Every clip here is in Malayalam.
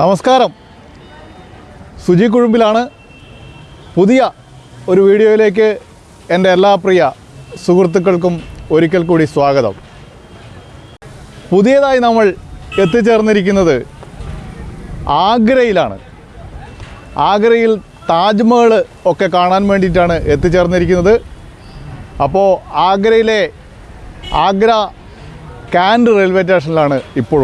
നമസ്കാരം. സുജി കുഴുമ്പിലാണ് പുതിയ ഒരു വീഡിയോയിലേക്ക് എന്റെ എല്ലാ പ്രിയ സുഹൃത്തുക്കൾക്കും ഒരിക്കൽ കൂടി സ്വാഗതം. പുതിയതായി നമ്മൾ എത്തിച്ചേർന്നിരിക്കുന്നത് ആഗ്രയിലാണ്. ആഗ്രയിൽ താജ്മഹൽ ഒക്കെ കാണാൻ വേണ്ടിയിട്ടാണ് എത്തിച്ചേർന്നിരിക്കുന്നത്. അപ്പോൾ ആഗ്രയിലെ ആഗ്ര കാൻഡ് റെയിൽവേ സ്റ്റേഷനിലാണ് ഇപ്പോൾ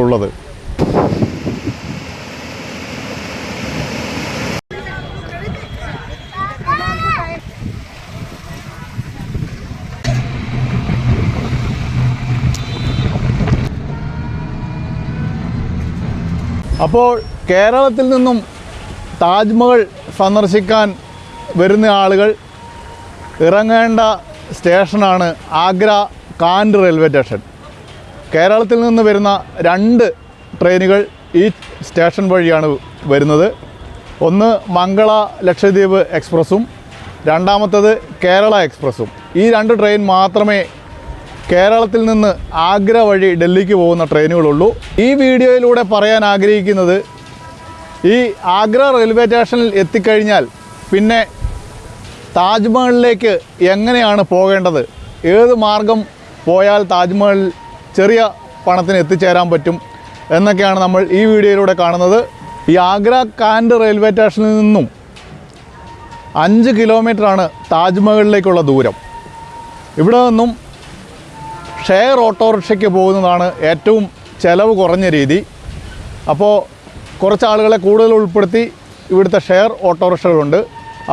അപ്പോൾ കേരളത്തിൽ നിന്നും താജ്മഹൽ സന്ദർശിക്കാൻ വരുന്ന ആളുകൾ ഇറങ്ങേണ്ട സ്റ്റേഷനാണ് ആഗ്ര കാൻഡ് റെയിൽവേ സ്റ്റേഷൻ. കേരളത്തിൽ നിന്ന് വരുന്ന രണ്ട് ട്രെയിനുകൾ ഈ സ്റ്റേഷൻ വഴിയാണ് വരുന്നത്. ഒന്ന് മംഗള ലക്ഷദ്വീപ് എക്സ്പ്രസ്സും രണ്ടാമത്തത് കേരള എക്സ്പ്രസ്സും. ഈ രണ്ട് ട്രെയിൻ മാത്രമേ കേരളത്തിൽ നിന്ന് ആഗ്ര വഴി ഡൽഹിക്ക് പോകുന്ന ട്രെയിനുകളുള്ളൂ. ഈ വീഡിയോയിലൂടെ പറയാൻ ആഗ്രഹിക്കുന്നത് ഈ ആഗ്ര റെയിൽവേ സ്റ്റേഷനിൽ എത്തിക്കഴിഞ്ഞാൽ പിന്നെ താജ്മഹലിലേക്ക് എങ്ങനെയാണ് പോകേണ്ടത്? ഏത് മാർഗം പോയാൽ താജ്മഹൽ ചെറിയ പണത്തിന് എത്തിച്ചേരാൻ പറ്റും? എന്നൊക്കെയാണ് നമ്മൾ ഈ വീഡിയോയിലൂടെ കാണുന്നത്. ഈ ആഗ്ര കാൻഡ് റെയിൽവേ സ്റ്റേഷനിൽ നിന്നും അഞ്ച് കിലോമീറ്ററാണ് താജ്മഹലിലേക്കുള്ള ദൂരം. ഇവിടെ നിന്നും ഷെയർ ഓട്ടോറിക്ഷയ്ക്ക് പോകുന്നതാണ് ഏറ്റവും ചിലവ് കുറഞ്ഞ രീതി. അപ്പോൾ കുറച്ച് ആളുകളെ കൂടുതൽ ഉൾപ്പെടുത്തി ഇവിടുത്തെ ഷെയർ ഓട്ടോറിക്ഷകളുണ്ട്.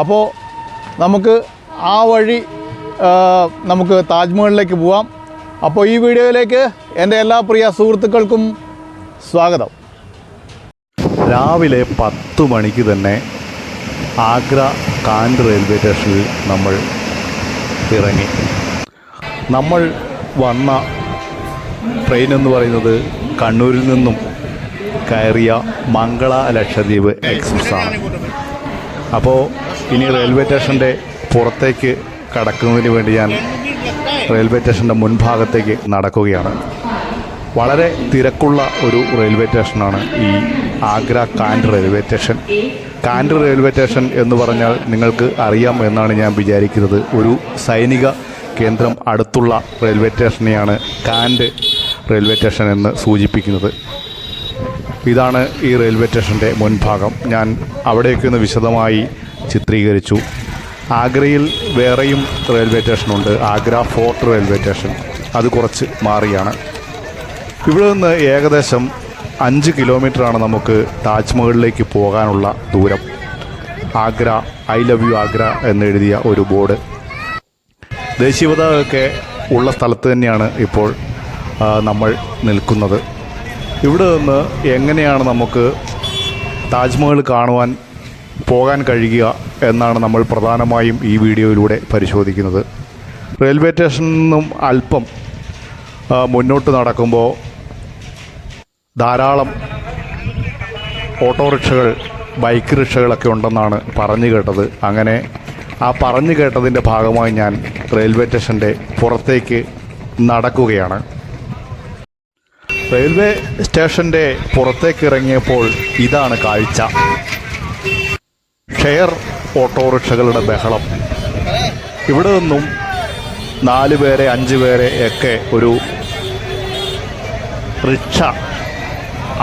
അപ്പോൾ നമുക്ക് ആ വഴി നമുക്ക് താജ്മഹലിലേക്ക് പോവാം. അപ്പോൾ ഈ വീഡിയോയിലേക്ക് എന്റെ എല്ലാ പ്രിയ സുഹൃത്തുക്കൾക്കും സ്വാഗതം. രാവിലെ പത്ത് മണിക്ക് തന്നെ ആഗ്ര കാൻഡ് റെയിൽവേ സ്റ്റേഷനിൽ നമ്മൾ ഇറങ്ങി. നമ്മൾ വന്ന ട്രെയിൻ എന്ന് പറയുന്നത് കണ്ണൂരിൽ നിന്നും കയറിയ മംഗള ലക്ഷദ്വീപ് എക്സ്പ്രസ് ആണ്. അപ്പോൾ ഇനി റെയിൽവേ സ്റ്റേഷന്റെ പുറത്തേക്ക് കടക്കുന്നതിന് വേണ്ടി ഞാൻ റെയിൽവേ സ്റ്റേഷന്റെ മുൻഭാഗത്തേക്ക് നടക്കുകയാണ്. വളരെ തിരക്കുള്ള ഒരു റെയിൽവേ സ്റ്റേഷനാണ് ഈ Agra cantt railway station cantt railway station എന്ന് പറഞ്ഞാൽ നിങ്ങൾക്ക് അറിയാം എന്നാണ് ഞാൻ വിചാരിക്കുന്നത്. ഒരു സൈനിക കേന്ദ്രം അടുത്തുള്ള റെയിൽവേ സ്റ്റേഷനെയാണ് കാൻഡ് റെയിൽവേ സ്റ്റേഷൻ എന്ന് സൂചിപ്പിക്കുന്നത്. ഇതാണ് ഈ റെയിൽവേ സ്റ്റേഷന്റെ മുൻഭാഗം. ഞാൻ അവിടേക്ക് ഒന്ന് വിശദമായി ചിത്രീകരിച്ചു. ആഗ്രയിൽ വേറെയും railway സ്റ്റേഷനുണ്ട്. Agra fort railway station. അത് കുറച്ച് മാറിയാണ്. ഇവിടെ നിന്ന് ഏകദേശം അഞ്ച് കിലോമീറ്ററാണ് നമുക്ക് താജ്മഹലിലേക്ക് പോകാനുള്ള ദൂരം. Agra I love you Agra എന്നെഴുതിയ ഒരു ബോർഡ്. ദേശീയപതാകയൊക്കെ ഉള്ള സ്ഥലത്ത് തന്നെയാണ് ഇപ്പോൾ നമ്മൾ നിൽക്കുന്നത്. ഇവിടെ നിന്ന് എങ്ങനെയാണ് നമുക്ക് താജ്മഹൽ കാണുവാൻ പോകാൻ കഴിയുക എന്നാണ് നമ്മൾ പ്രധാനമായും ഈ വീഡിയോയിലൂടെ പരിശോധിക്കുന്നത്. റെയിൽവേ സ്റ്റേഷനിൽ നിന്നും അല്പം മുന്നോട്ട് നടക്കുമ്പോൾ ധാരാളം ഓട്ടോറിക്ഷകൾ ബൈക്ക് റിക്ഷകളൊക്കെ ഉണ്ടെന്നാണ് പറഞ്ഞു കേട്ടത്. അങ്ങനെ ആ പറഞ്ഞു കേട്ടതിന്റെ ഭാഗമായി ഞാൻ റെയിൽവേ സ്റ്റേഷന്റെ പുറത്തേക്ക് നടക്കുകയാണ്. റെയിൽവേ സ്റ്റേഷന്റെ പുറത്തേക്ക് ഇറങ്ങിയപ്പോൾ ഇതാണ് കാഴ്ച. ഷെയർ ഓട്ടോറിക്ഷകളുടെ ബഹളം. ഇവിടെ നിന്നും നാല് പേരെ അഞ്ച് പേരെ ഒക്കെ ഒരു റിക്ഷ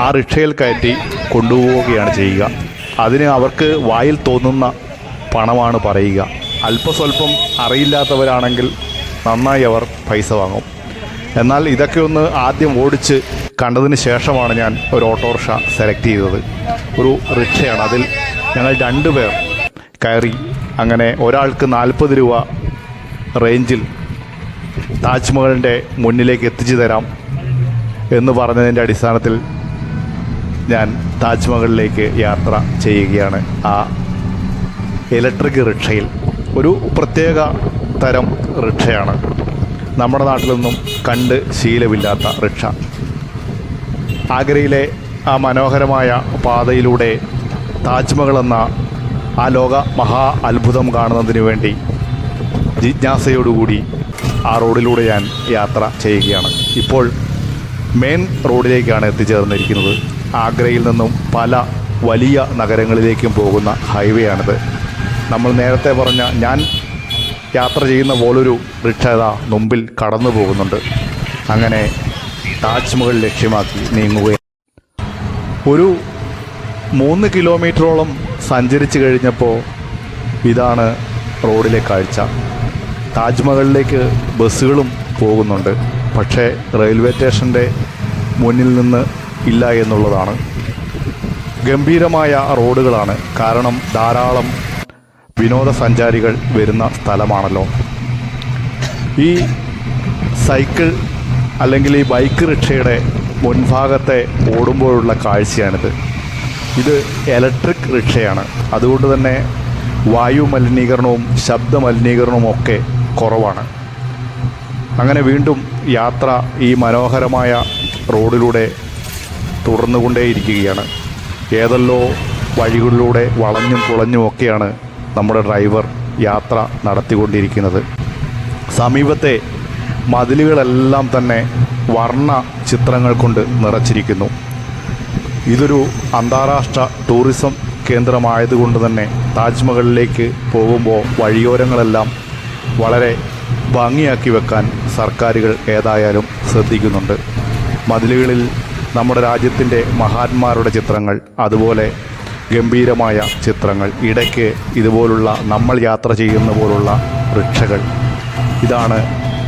ആ റിക്ഷയിൽ കയറ്റി കൊണ്ടുപോവുകയാണ് ചെയ്യുക. അതിന് അവർക്ക് വായിൽ തോന്നുന്ന പണമാണ് പറയുക. അല്പസ്വല്പം അറിയില്ലാത്തവരാണെങ്കിൽ നന്നായി അവർ പൈസ വാങ്ങും. എന്നാൽ ഇതൊക്കെ ഒന്ന് ആദ്യം ഓടിച്ച് കണ്ടതിന് ശേഷമാണ് ഞാൻ ഒരു ഓട്ടോറിക്ഷ സെലക്ട് ചെയ്തത്. ഒരു റിക്ഷയാണ്. അതിൽ ഞങ്ങൾ രണ്ടുപേർ കയറി അങ്ങനെ ഒരാൾക്ക് നാൽപ്പത് രൂപ റേഞ്ചിൽ താജ്മഹലിന്റെ മുന്നിലേക്ക് എത്തിച്ചു തരാം എന്ന് പറഞ്ഞതിന്റെ അടിസ്ഥാനത്തിൽ ഞാൻ താജ്മഹലിലേക്ക് യാത്ര ചെയ്യുകയാണ് ആ ഇലക്ട്രിക് റിക്ഷയിൽ. ഒരു പ്രത്യേക തരം റിക്ഷയാണ്. നമ്മുടെ നാട്ടിലൊന്നും കണ്ട് ശീലമില്ലാത്ത റിക്ഷ. ആഗ്രയിലെ ആ മനോഹരമായ പാതയിലൂടെ താജ്മഹൽ എന്ന ആ ലോക മഹാ അത്ഭുതം കാണുന്നതിന് വേണ്ടി ജിജ്ഞാസയോടുകൂടി ആ റോഡിലൂടെ ഞാൻ യാത്ര ചെയ്യുകയാണ്. ഇപ്പോൾ മെയിൻ റോഡിലേക്കാണ് എത്തിച്ചേർന്നിരിക്കുന്നത്. ആഗ്രയിൽ നിന്നും പല വലിയ നഗരങ്ങളിലേക്കും പോകുന്ന ഹൈവേ ആണിത് നമ്മൾ നേരത്തെ പറഞ്ഞ ഞാൻ യാത്ര ചെയ്യുന്ന പോലൊരു റിക്ഷ ഇതാ മുമ്പിൽ കടന്നു പോകുന്നുണ്ട്. അങ്ങനെ താജ്മഹൽ ലക്ഷ്യമാക്കി നീങ്ങുകയാണ്. ഒരു മൂന്ന് കിലോമീറ്ററോളം സഞ്ചരിച്ചു കഴിഞ്ഞപ്പോൾ ഇതാണ് റോഡിലെ കാഴ്ച. താജ്മഹലിലേക്ക് ബസ്സുകളും പോകുന്നുണ്ട്. പക്ഷേ റെയിൽവേ സ്റ്റേഷന്റെ മുന്നിൽ നിന്ന് ഇല്ല എന്നുള്ളതാണ്. ഗംഭീരമായ റോഡുകളാണ്. കാരണം ധാരാളം വിനോദസഞ്ചാരികൾ വരുന്ന സ്ഥലമാണല്ലോ. ഈ സൈക്കിൾ അല്ലെങ്കിൽ ഈ ബൈക്ക് റിക്ഷയുടെ മുൻഭാഗത്തെ ഓടുമ്പോഴുള്ള കാഴ്ചയാണിത്. ഇത് ഇലക്ട്രിക് റിക്ഷയാണ്. അതുകൊണ്ട് തന്നെ വായു മലിനീകരണവും ശബ്ദ മലിനീകരണവും ഒക്കെ കുറവാണ്. അങ്ങനെ വീണ്ടും യാത്ര ഈ മനോഹരമായ റോഡിലൂടെ തുടർന്നുകൊണ്ടേയിരിക്കുകയാണ്. ഏതല്ലോ വഴികളിലൂടെ വളഞ്ഞും പുളഞ്ഞും ഒക്കെയാണ് നമ്മുടെ ഡ്രൈവർ യാത്ര നടത്തിക്കൊണ്ടിരിക്കുന്നത്. സമീപത്തെ മതിലുകളെല്ലാം തന്നെ വർണ ചിത്രങ്ങൾ കൊണ്ട് നിറച്ചിരിക്കുന്നു. ഇതൊരു അന്താരാഷ്ട്ര ടൂറിസം കേന്ദ്രമായതുകൊണ്ട് തന്നെ താജ്മഹലിലേക്ക് പോകുമ്പോൾ വഴിയോരങ്ങളെല്ലാം വളരെ ഭംഗിയാക്കി വെക്കാൻ സർക്കാരുകൾ ഏതായാലും ശ്രദ്ധിക്കുന്നുണ്ട്. മതിലുകളിൽ നമ്മുടെ രാജ്യത്തിന്റെ മഹാന്മാരുടെ ചിത്രങ്ങൾ അതുപോലെ ഗംഭീരമായ ചിത്രങ്ങൾ. ഇടയ്ക്ക് ഇതുപോലുള്ള നമ്മൾ യാത്ര ചെയ്യുന്ന പോലുള്ള റിക്ഷകൾ ഇതാണ്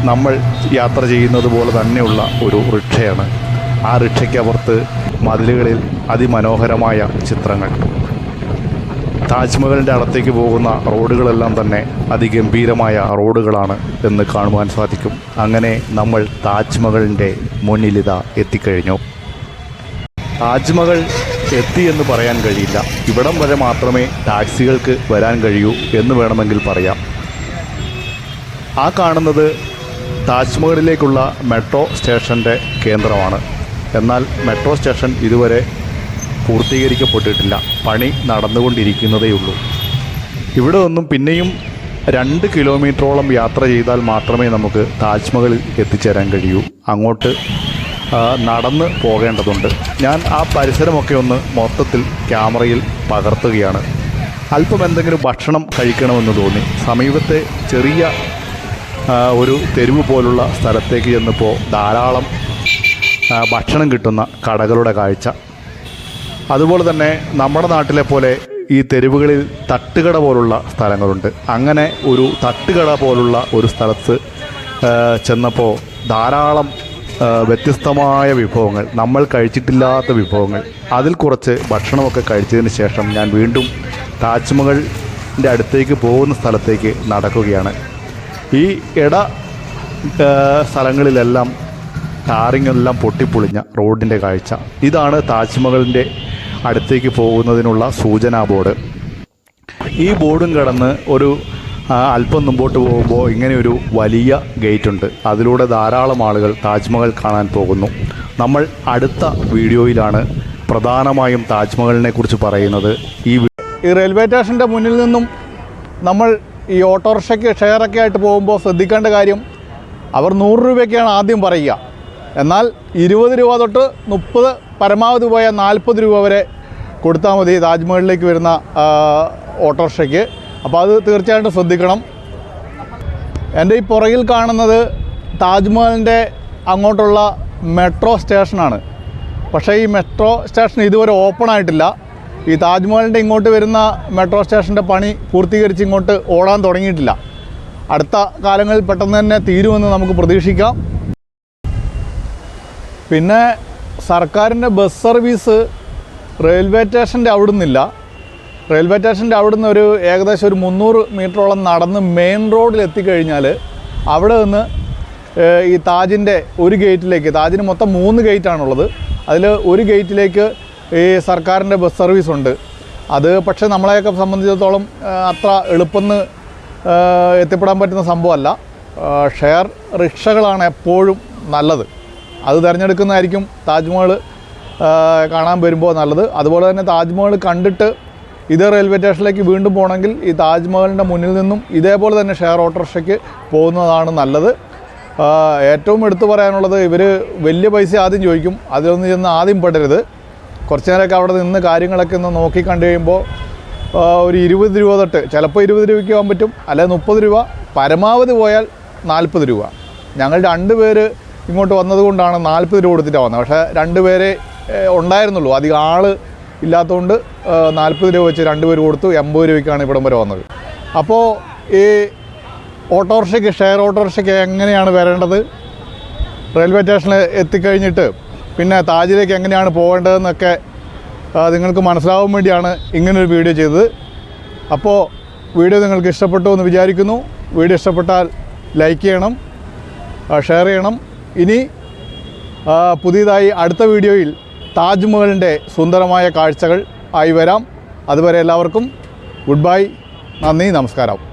നമ്മൾ യാത്ര ചെയ്യുന്നത് പോലെ തന്നെയുള്ള ഒരു റിക്ഷയാണ് ആ റിക്ഷയ്ക്കപ്പുറത്ത് മതിലുകളിൽ അതിമനോഹരമായ ചിത്രങ്ങൾ. താജ്മഹലിന്റെ അടുത്തേക്ക് പോകുന്ന റോഡുകളെല്ലാം തന്നെ അതിഗംഭീരമായ റോഡുകളാണ് എന്ന് കാണുവാൻ സാധിക്കും. അങ്ങനെ നമ്മൾ താജ്മഹലിന്റെ മുന്നിലിത എത്തിക്കഴിഞ്ഞു. താജ്മഹൽ എത്തി എന്ന് പറയാൻ കഴിയില്ല. ഇവിടം വരെ മാത്രമേ ടാക്സികൾക്ക് വരാൻ കഴിയൂ എന്ന് വേണമെങ്കിൽ പറയാം. ആ കാണുന്നത് താജ്മഹലിലേക്കുള്ള മെട്രോ സ്റ്റേഷന്റെ കേന്ദ്രമാണ്. എന്നാൽ മെട്രോ സ്റ്റേഷൻ ഇതുവരെ പൂർത്തീകരിക്കപ്പെട്ടിട്ടില്ല. പണി നടന്നുകൊണ്ടിരിക്കുന്നതേയുള്ളൂ. ഇവിടെ നിന്നും പിന്നെയും രണ്ട് കിലോമീറ്ററോളം യാത്ര ചെയ്താൽ മാത്രമേ നമുക്ക് താജ്മഹലിൽ എത്തിച്ചേരാൻ കഴിയൂ. അങ്ങോട്ട് നടന്ന് പോകേണ്ടതുണ്ട്. ഞാൻ ആ പരിസരമൊക്കെ ഒന്ന് മൊത്തത്തിൽ ക്യാമറയിൽ പകർത്തുകയാണ്. അല്പം എന്തെങ്കിലും ഭക്ഷണം കഴിക്കണമെന്ന് തോന്നി. സമീപത്തെ ചെറിയ ഒരു തെരുവ് പോലുള്ള സ്ഥലത്തേക്ക് ചെന്നപ്പോൾ ധാരാളം ഭക്ഷണം കിട്ടുന്ന കടകളുടെ കാഴ്ച. അതുപോലെ തന്നെ നമ്മുടെ നാട്ടിലെ പോലെ ഈ തെരുവുകളിൽ തട്ടുകട പോലുള്ള സ്ഥലങ്ങളുണ്ട്. അങ്ങനെ ഒരു തട്ടുകട പോലുള്ള ഒരു സ്ഥലത്ത് ചെന്നപ്പോൾ ധാരാളം വ്യത്യസ്തമായ വിഭവങ്ങൾ. നമ്മൾ കഴിച്ചിട്ടില്ലാത്ത വിഭവങ്ങൾ. അതിൽ കുറച്ച് ഭക്ഷണമൊക്കെ കഴിച്ചതിന് ശേഷം ഞാൻ വീണ്ടും താജ്മഹലിന്റെ അടുത്തേക്ക് പോകുന്ന സ്ഥലത്തേക്ക് നടക്കുകയാണ്. ഈ ഇട സ്ഥലങ്ങളിലെല്ലാം ടാറിങ്ങെല്ലാം പൊട്ടിപ്പൊളിഞ്ഞ റോഡിന്റെ കാഴ്ച. ഇതാണ് താജ്മഹലിന്റെ അടുത്തേക്ക് പോകുന്നതിനുള്ള സൂചനാ ബോർഡ്. ഈ ബോർഡും കടന്ന് ഒരു അല്പം മുമ്പോട്ട് പോകുമ്പോൾ ഇങ്ങനെ ഒരു വലിയ ഗേറ്റ് ഉണ്ട് അതിലൂടെ ധാരാളം ആളുകൾ താജ്മഹൽ കാണാൻ പോകുന്നു. നമ്മൾ അടുത്ത വീഡിയോയിലാണ് പ്രധാനമായും താജ്മഹലിനെ കുറിച്ച് പറയുന്നത്. ഈ ഈ റെയിൽവേ സ്റ്റേഷന്റെ മുന്നിൽ നിന്നും നമ്മൾ ഈ ഓട്ടോറിക്ഷയ്ക്ക് ഷെയറൊക്കെ ആയിട്ട് പോകുമ്പോൾ ശ്രദ്ധിക്കേണ്ട കാര്യം അവർ നൂറ് രൂപയ്ക്കാണ് ആദ്യം പറയുക. എന്നാൽ ഇരുപത് രൂപ തൊട്ട് മുപ്പത് പരമാവധി പോയ നാൽപ്പത് രൂപ വരെ കൊടുത്താൽ മതി താജ്മഹലിലേക്ക് വരുന്ന ഓട്ടോറിക്ഷയ്ക്ക്. അപ്പോൾ അത് തീർച്ചയായിട്ടും ശ്രദ്ധിക്കണം. എന്റെ ഈ പുറകിൽ കാണുന്നത് താജ്മഹലിന്റെ അങ്ങോട്ടുള്ള മെട്രോ സ്റ്റേഷനാണ്. പക്ഷേ ഈ മെട്രോ സ്റ്റേഷൻ ഇതുവരെ ഓപ്പൺ ആയിട്ടില്ല. ഈ താജ്മഹലിന്റെ ഇങ്ങോട്ട് വരുന്ന മെട്രോ സ്റ്റേഷന്റെ പണി പൂർത്തീകരിച്ച് ഇങ്ങോട്ട് ഓടാൻ തുടങ്ങിയിട്ടില്ല. അടുത്ത കാലങ്ങളിൽ പെട്ടെന്ന് തന്നെ തീരുമെന്ന് നമുക്ക് പ്രതീക്ഷിക്കാം. പിന്നെ സർക്കാരിന്റെ ബസ് സർവീസ് റെയിൽവേ സ്റ്റേഷന്റെ അവിടുന്നില്ല. റെയിൽവേ സ്റ്റേഷന്റെ അവിടുന്ന് ഒരു ഏകദേശം ഒരു മുന്നൂറ് മീറ്ററോളം നടന്ന് മെയിൻ റോഡിൽ എത്തിക്കഴിഞ്ഞാൽ അവിടെ നിന്ന് ഈ താജിന്റെ ഒരു ഗേറ്റിലേക്ക് താജിന് മൊത്തം മൂന്ന് ഗേറ്റാണുള്ളത്. അതിൽ ഒരു ഗേറ്റിലേക്ക് ഈ സർക്കാരിന്റെ ബസ് സർവീസ് ഉണ്ട് അത് പക്ഷേ നമ്മളെയൊക്കെ സംബന്ധിച്ചിടത്തോളം അത്ര എളുപ്പമെന്ന് എത്തിപ്പെടാൻ പറ്റുന്ന സംഭവമല്ല. ഷെയർ റിക്ഷകളാണ് എപ്പോഴും നല്ലത്. അത് തിരഞ്ഞെടുക്കുന്നതായിരിക്കും താജ്മഹൽ കാണാൻ വരുമ്പോൾ നല്ലത്. അതുപോലെ തന്നെ താജ്മഹൽ കണ്ടിട്ട് ഇതേ റെയിൽവേ സ്റ്റേഷനിലേക്ക് വീണ്ടും പോകണമെങ്കിൽ ഈ താജ്മഹലിന്റെ മുന്നിൽ നിന്നും ഇതേപോലെ തന്നെ ഷെയർ ഓട്ടോറിക്ഷയ്ക്ക് പോകുന്നതാണ് നല്ലത്. ഏറ്റവും എടുത്തു പറയാനുള്ളത് ഇവർ വലിയ പൈസ ആദ്യം ചോദിക്കും. അതിലൊന്നും ചെന്ന് ആദ്യം പെടരുത്. കുറച്ച് നേരമൊക്കെ അവിടെ നിന്ന് കാര്യങ്ങളൊക്കെ ഒന്ന് നോക്കി കണ്ടു കഴിയുമ്പോൾ ഒരു ഇരുപത് രൂപ തൊട്ട് ചിലപ്പോൾ ഇരുപത് രൂപയ്ക്ക് പോകാൻ പറ്റും. അല്ലെങ്കിൽ മുപ്പത് രൂപ. പരമാവധി പോയാൽ നാൽപ്പത് രൂപ. ഞങ്ങൾ രണ്ട് പേര് ഇങ്ങോട്ട് വന്നതുകൊണ്ടാണ് നാൽപ്പത് രൂപ കൊടുത്തിട്ടാണ് വന്നത്. പക്ഷേ രണ്ട് പേരെ ഉണ്ടായിരുന്നുള്ളൂ. അധികം ആൾ ഇല്ലാത്തതുകൊണ്ട് നാൽപ്പത് രൂപ വെച്ച് രണ്ട് പേര് കൊടുത്തു എൺപത് രൂപയ്ക്കാണ് ഇവിടം വരെ വന്നത്. അപ്പോൾ ഈ ഓട്ടോറിക്ഷയ്ക്ക് ഷെയർ ഓട്ടോറിക്ഷയ്ക്ക് എങ്ങനെയാണ് വരേണ്ടത്? റെയിൽവേ സ്റ്റേഷനിൽ എത്തിക്കഴിഞ്ഞിട്ട് പിന്നെ താജിലേക്ക് എങ്ങനെയാണ് പോകേണ്ടതെന്നൊക്കെ നിങ്ങൾക്ക് മനസ്സിലാവാൻ വേണ്ടിയാണ് ഇങ്ങനൊരു വീഡിയോ ചെയ്തത്. അപ്പോൾ വീഡിയോ നിങ്ങൾക്ക് ഇഷ്ടപ്പെട്ടു എന്ന് വിചാരിക്കുന്നു. വീഡിയോ ഇഷ്ടപ്പെട്ടാൽ ലൈക്ക് ചെയ്യണം ഷെയർ ചെയ്യണം. ഇനി പുതിയതായി അടുത്ത വീഡിയോയിൽ താജ്മഹലിന്റെ സുന്ദരമായ കാഴ്ചകൾ ആയി വരാം. അതുവരെ എല്ലാവർക്കും ഗുഡ് ബൈ. നന്ദി നമസ്കാരം.